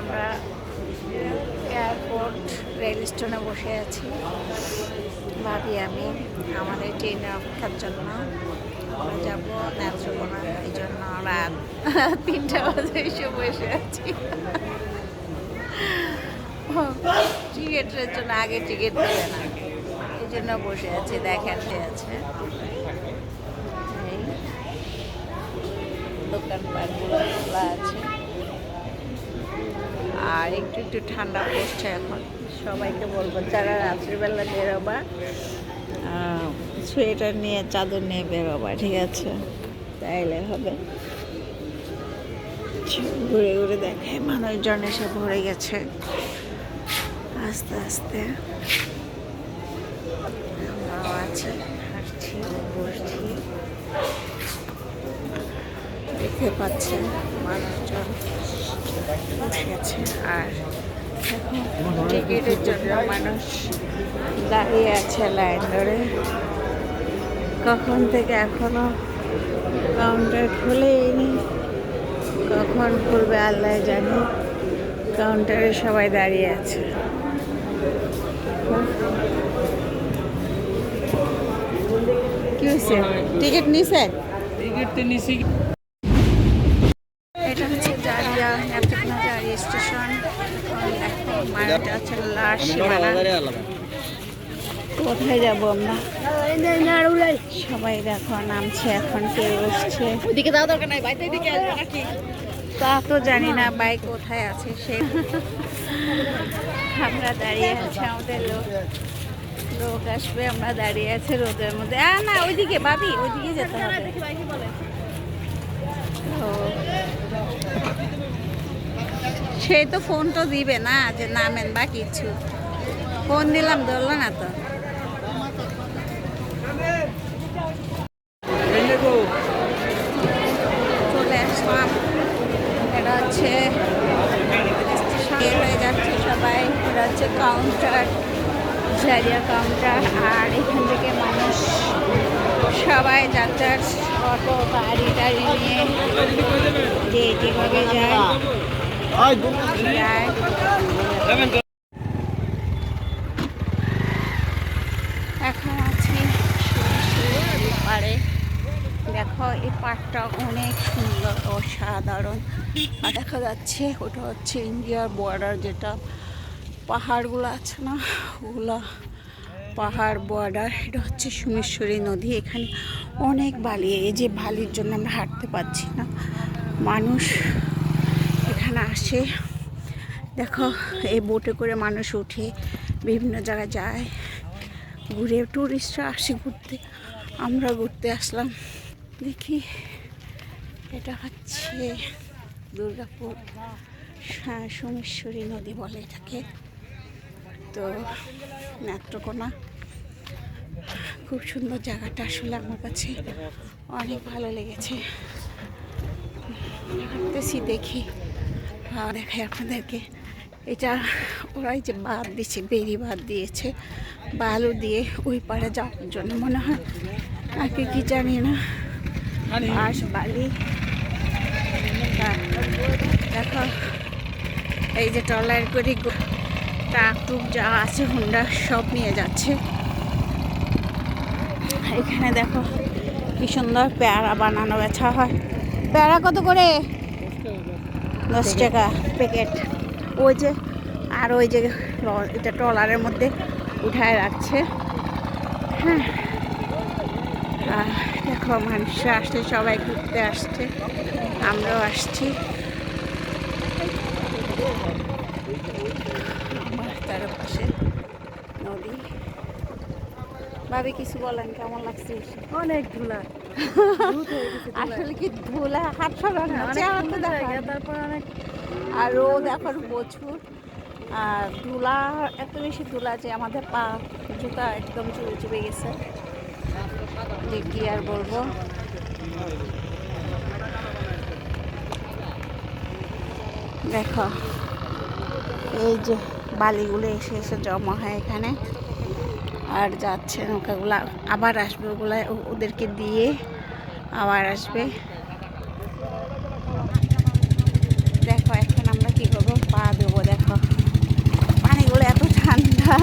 আমরা airport rail স্টেশনে বসে আছি। ভাবি আমি, আমাদের ট্রেনের অপেক্ষার জন্য। আমরা যাব নেত্রকোনা এই জন্য রাত তিনটা বাজে এসে বসে আছি। টিকিটের জন্য আগে টিকিট দেবে না, এই জন্য বসে আছি, দেখেন আছে। দোকানপাটগুলো খোলা আছে। আর একটু একটু ঠান্ডা পড়ছে এখন। সবাইকে বলব, যারা রাত্রিবেলা বেরোবা সোয়েটার নিয়ে, চাদর নিয়ে বেরোবা, ঠিক আছে? তাইলে হবে। ঘুরে ঘুরে দেখে মানুষজন এসে ভরে গেছে। আস্তে আস্তে। আমরাও আছি, হাঁটছি, বসছি। দেখতে পাচ্ছেন মানুষজন। বসে আছে আর টিকিটের জন্য মানুষ দাঁড়িয়ে আছে লাইন ধরে। কখন থেকে এখনও কাউন্টার খুলেইনি। কখন খুলবে আল্লাহ জানে। কাউন্টারে সবাই দাঁড়িয়ে আছে। কি হয়েছে? টিকিট নিছেন? টিকিট তো নিছি এটা হচ্ছে জারিয়া নেত্রকোনা স্টেশন মানটা হচ্ছে লাশ সীমানা কোথায় যাব আমরা? সবাই দেখো নামছে এখন কেউ বসছে ওদিকে যাওয়া দরকার নাই বাইতে এদিকে আসবে নাকি? তা তো জানি না বাইক কোথায় আছে সে। আমরা দাঁড়িয়ে আছি আমাদের লোক। লোক আসবে আমরা দাঁড়িয়ে আছি রোদের মধ্যে। আ না ওইদিকে ভাবি ওইদিকে যেতে হবে। ও। সে তো ফোন তো দিবে না যে নামেন বা কিছু। ফোন দিলাম, ধরলো না তো। চলে আসলাম। এটা হচ্ছে হয়ে যাচ্ছে সবাই। এটা হচ্ছে কাউন্টার কাউন্টার আর এখান থেকে মানুষ সবাই অটো, গাড়ি টাড়ি নিয়ে যে যেভাবে যায়। এখন আছি পাড়ে। দেখো, এই পাড়টা অনেক সুন্দর, অসাধারণ। আর দেখা যাচ্ছে, ওটা হচ্ছে ইন্ডিয়ার বর্ডার যেটা। পাহাড়গুলো আছে না, ওগুলো পাহাড় বর্ডার এটা হচ্ছে সুমেশ্বরী নদী। এখানে অনেক বালি, এই যে বালির জন্য আমরা হাঁটতে পারছি না। মানুষ এখানে আসে। দেখো, এই বোটে করে মানুষ উঠে বিভিন্ন জায়গায় যায়। ঘুরে টুরিস্টরা আসে ঘুরতে। আমরা ঘুরতে আসলাম। দেখি, এটা হচ্ছে দুর্গাপুর সোমেশ্বরী নদী বলে এটাকে। তো, নেত্রকোনা। খুব সুন্দর জায়গাটা আসলে আমার কাছে অনেক ভালো লেগেছে। হাঁটতেছি দেখি। দেখাই আপনাদেরকে। এটা ওরাই যে বাদ দিচ্ছে বেরি বাদ দিয়েছে বালু দিয়ে ওই পাড়ে যাওয়ার জন্য মনে হয়। আগে কি জানি না। বাঁশ বালি। দেখো এই যে ট্রলার করে ট্রাক টুক যা আছে হুন্ডা সব নিয়ে যাচ্ছে। এখানে দেখো কি সুন্দর পেয়ারা বানানো বেছা হয়। পেয়ারা কত করে? দশ টাকা প্যাকেট ওই যে আর ওই যে এটা ট্রলারের মধ্যে উঠায় রাখছে। হ্যাঁ। দেখো মানুষ আসছে সবাই ঘুরতে আসছে। আমরাও আসছি। তার পাশে নদী। ভাবি কিছু বলেন কেমন লাগছে? অনেক ধুলা। আসলে কি ধুলা হাত সরানো যায়। তারপর অনেক আর রোদ এখন প্রচুর। আর ধুলা এত বেশি ধুলা যে আমাদের পা জুতা একদম চুবে চুবে গেছে। যে কি আর বলব? দেখো এই যে বালিগুলো এসে এসে জমা হয় এখানে। আর যাচ্ছে নৌকাগুলা। আবার আসবে ওগুলা ওদেরকে দিয়ে আবার আসবে। দেখো এখন আমরা কি করব? পা দেবো দেখো। পানিগুলো এত ঠান্ডা।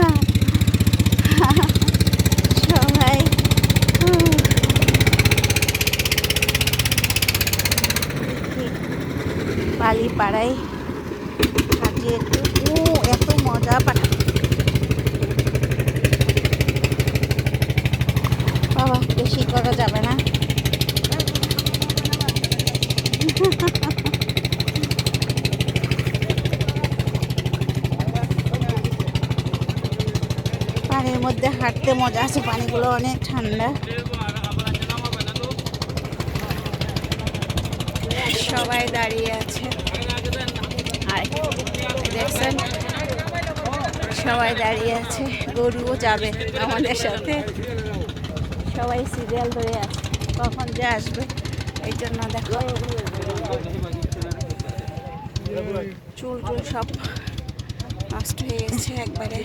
সবাই বালি পাড়ায় সাজিয়ে একটু এত মজা, পাঠা বেশি করা যাবে না। পানির মধ্যে হাঁটতে মজা আছে, পানিগুলো অনেক ঠান্ডা। সবাই দাঁড়িয়ে আছে। দেখছেন? সবাই দাঁড়িয়ে আছে, গরুও যাবে আমাদের সাথে। সবাই সিরিয়াল ধরে আছে কখন যে আসবে এই জন্য দেখো চুল টুল সব নষ্ট হয়ে গেছে একবারে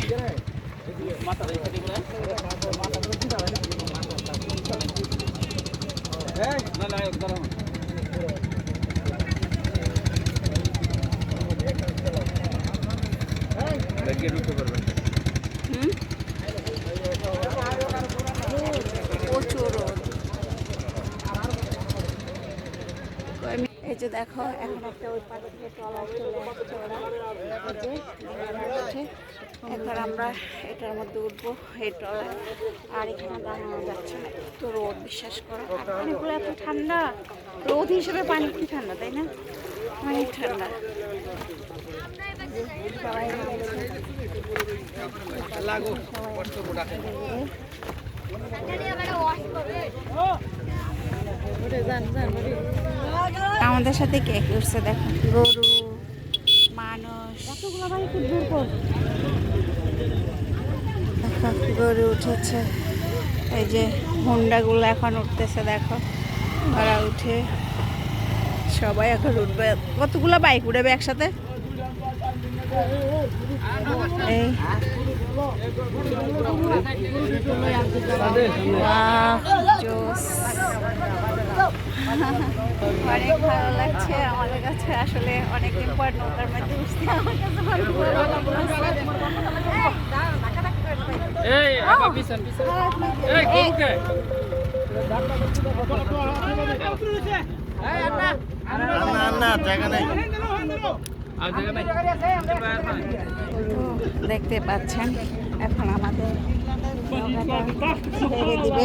হুম প্রচুর রোদ আমি- এই যে দেখো এখন একটা ওই পাড়ে থেকে ট্রলার চলে আসছে ওরা যে এখন আমরা এটার মধ্যে উঠবো এই ট্রলার আর এখানে দাঁড়ানো যাচ্ছে না। তো রোদ বিশ্বাস করো। পানিগুলো এত ঠান্ডা রোদ হিসেবে পানি কি ঠান্ডা তাই না? অনেক ঠান্ডা। সবাই রয়েছে। আমাদের সাথে কে কে উঠছে দেখো। গরু। মানুষ। দেখো গরু উঠেছে। এই যে হুন্ডাগুলো এখন উঠতেছে দেখো। ওরা উঠে সবাই এখন উঠবে। কতগুলো বাইক উঠবে একসাথে? এই। বাহ, জোস। অনেক ভালো লাগছে। আমাদের কাছে আসলে অনেকদিন পর নৌকার মধ্যে উঠতে আমার কাছে দেখতে পাচ্ছেন। এখন আমাদের ছেড়ে দিবে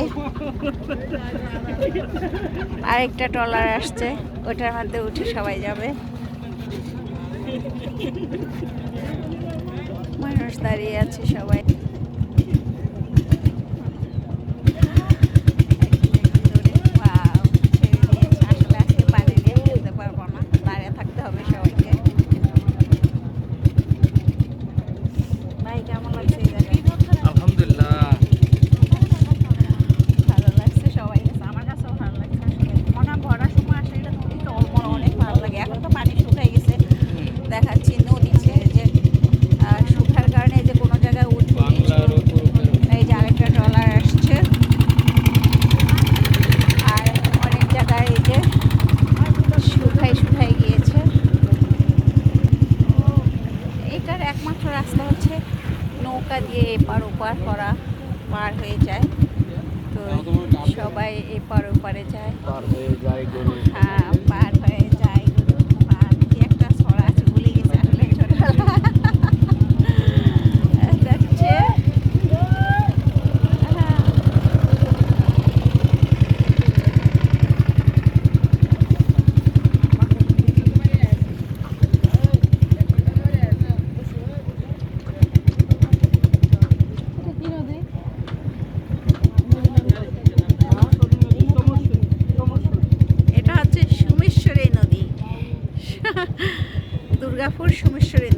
আরেকটা ট্রলার আসছে ওটার মধ্যে উঠে সবাই যাবে। মানুষ দাঁড়িয়ে আছে সবাই Wow, ছেড়ে দিয়েছে। আসলে আজকে পানি দিয়ে খেলতে পারব না দাঁড়িয়ে থাকতে হবে সবাইকে ভাই কেমন লাগছে এই জায়গায়? আলহামদুলিল্লাহ ভালো লাগছে সবাই কাছে আমার কাছেও ভালো লাগছে আসলে মনে হয় ভরার সময় আসলে এটা নদী টলমল অনেক ভালো লাগে এখন তো পানি শুকাই গেছে দেখাচ্ছি নদী ছেড়ে যে আহ, শুকার কারণে এই যে কোনো জায়গায় উঠবে বাংলার উপর উপর এই যে আরেকটা ট্রলার আসছে আর অনেক জায়গায় এই যে শুকাই শুকাই গিয়েছে এটার একমাত্র রাস্তা হচ্ছে নৌকা দিয়ে এপার ওপার করা পার হয়ে যায়। তো সবাই এপার ওপারে যায়। হয়ে যায় গরু পার কি একটা ছড়া আছে ভুলে গেছে আসলে ছোটবেলা যাচ্ছে হ্যাঁ। এটা হচ্ছে সুমেশ্বরী নদী দুর্গাপুর সুমেশ্বরী